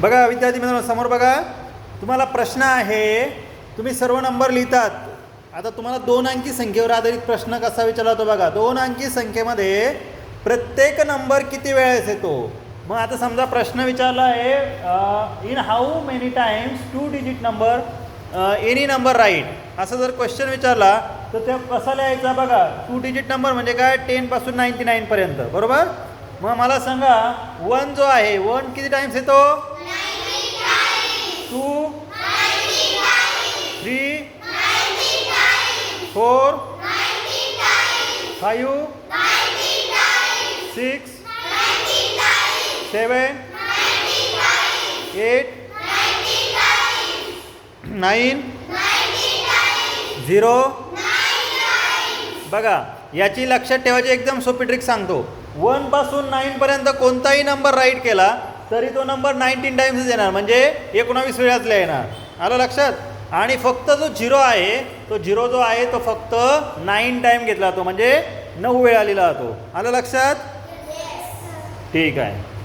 बघा विद्यार्थी मित्रांनो समोर बघा. तुम्हाला प्रश्न आहे तुम्ही सर्व नंबर लिहितात. आता तुम्हाला दोन अंकी संख्येवर आधारित प्रश्न कसा विचारला होता बघा. दोन अंकी संख्येमध्ये प्रत्येक नंबर किती वेळेस येतो? मग आता समजा प्रश्न विचारला आहे in how many times two digit number any number right असं जर क्वेश्चन विचारला तर ते कसा लिहायचा बघा? टू डिजिट नंबर म्हणजे काय? टेनपासून नाईन्टी नाईनपर्यंत बरोबर? मग मला सांगा वन जो आहे वन किती टाइम्स येतो? Two three four five six seven eight nine zero बघा याची लक्षात ठेवायची एकदम सोपी ट्रिक सांगतो. वनपासून नाईनपर्यंत कोणताही नंबर राईट केला तरी तो नंबर नाईन्टीन टाइम्सच येणार. म्हणजे एकोणावीस वेळातला येणार. आलं लक्षात? आणि फक्त जो झिरो आहे तो झिरो जो आहे तो फक्त नाईन टाईम घेतला जातो म्हणजे नऊ वेळा लिहिला जातो आलं लक्षात? ठीक आहे.